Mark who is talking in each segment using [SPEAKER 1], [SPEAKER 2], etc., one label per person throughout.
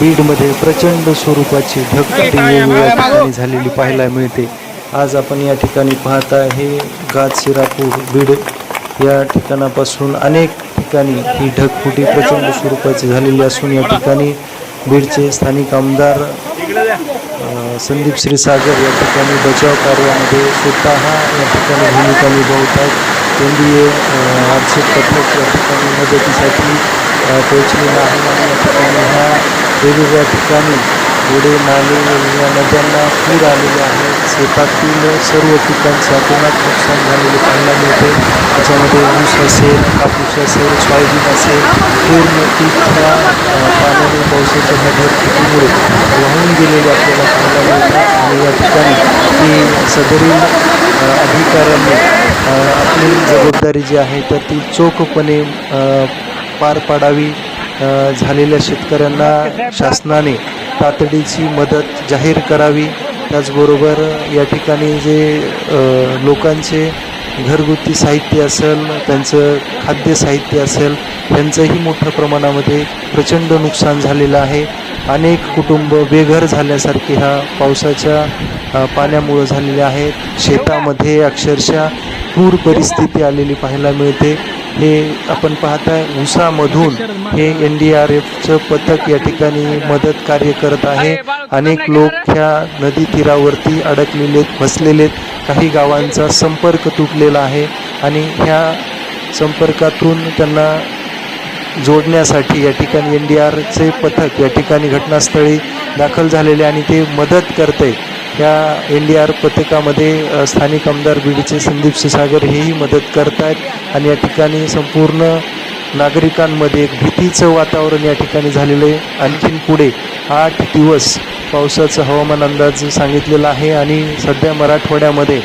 [SPEAKER 1] बीडमध्ये प्रचंड स्वरूपाची ढगफुटी वेगवेगळ्या ठिकाणी झालेली पाहायला मिळते. आज आपण या ठिकाणी पाहत आहे गाज शिरापूर बीड. या ठिकाणापासून अनेक ठिकाणी ही ढगफुटी प्रचंड स्वरूपाची झालेली असून या ठिकाणी बीडचे स्थानिक आमदार संदीप क्षीरसागर या ठिकाणी बचाव कार्यामध्ये स्वतः या भूमिका निभावत आहेत आर्थिक पथक या ठिकाणी मदतीसाठी पोहोचलेलं आहे नाले या नद्यांना पूर आलेले आहेत. सर्व पिकांचे नुकसान झालेले पाहायला मिळते. ऊस असेल कापूस असेल सोयाबीन असेल पूर्ण पीक अ, पाण्याने पावसाच्या दिलेली आपल्याला पाहायला मिळतात आणि या ठिकाणी ती सदरील अधिकाऱ्यांनी आपली जबाबदारी जी आहे तर ती चोखपणे पार पाडावी झालेल्या शेतकऱ्यांना शासनाने तातडीची मदत जाहीर करावी. त्याचबरोबर या ठिकाणी जे लोकांचे घरगुती साहित्य असेल त्यांचं खाद्य साहित्य असेल त्यांचंही मोठ्या प्रमाणामध्ये प्रचंड नुकसान झालेलं आहे. अनेक कुटुंब बेघर झाल्यासारखे ह्या पावसाच्या पाण्यामुळं झालेले आहेत. शेतामध्ये अक्षरशः पूर परिस्थिती आलेली पाहायला मिळते. हे आपण पाहताय उसामधून हे एन डी आर एफचं पथक या ठिकाणी मदत कार्य करत आहे. अनेक लोक ह्या नदी तीरावरती अडकलेले फसलेले. काही गावांचा संपर्क तुटलेला आहे आणि ह्या संपर्कातून त्यांना जोडण्यासाठी या ठिकाणी एन डी आरचे पथक या ठिकाणी घटनास्थळी दाखल झालेले आणि ते मदत करते. या एन डी आर पथकामध्ये स्थानिक आमदार बीडीचे संदीप सुसागर हेही मदत करत आहेत आणि या ठिकाणी संपूर्ण नागरिकांमध्ये एक भीतीचं वातावरण या ठिकाणी झालेलं आहे. आणखीन पुढे आठ दिवस पावसाचं हवामान अंदाज सांगितलेला आहे आणि सध्या मराठवाड्यामध्ये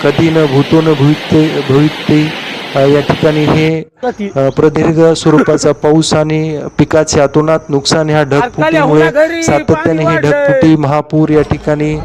[SPEAKER 1] कधी न भूतो न भुईते भुईते या ठिकाणी हे प्रदीर्घ स्वरूपाचा पाऊस आणि पिकाचे अतोनात नुकसान ह्या ढगफुटीमुळे सातत्याने ही ढगफुटी महापूर या ठिकाणी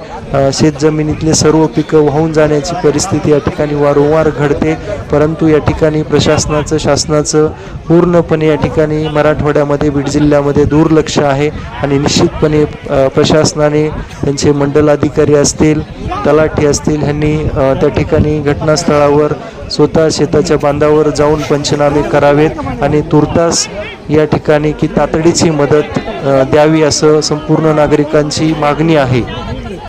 [SPEAKER 1] शेतजमिनीतले सर्व पिकं वाहून जाण्याची परिस्थिती या ठिकाणी वारंवार घडते. परंतु या ठिकाणी प्रशासनाचं शासनाचं पूर्णपणे या ठिकाणी मराठवाड्यामध्ये बीड जिल्ह्यामध्ये दुर्लक्ष आहे आणि निश्चितपणे प्रशासनाने त्यांचे मंडल अधिकारी असतील तलाठी असतील ह्यांनी त्या ठिकाणी घटनास्थळावर स्वतः शेताच्या बांधावर जाऊन पंचनामे करावेत आणि तुर्तास या ठिकाणी की तातडीची मदत द्यावी असं संपूर्ण नागरिकांची मागणी आहे.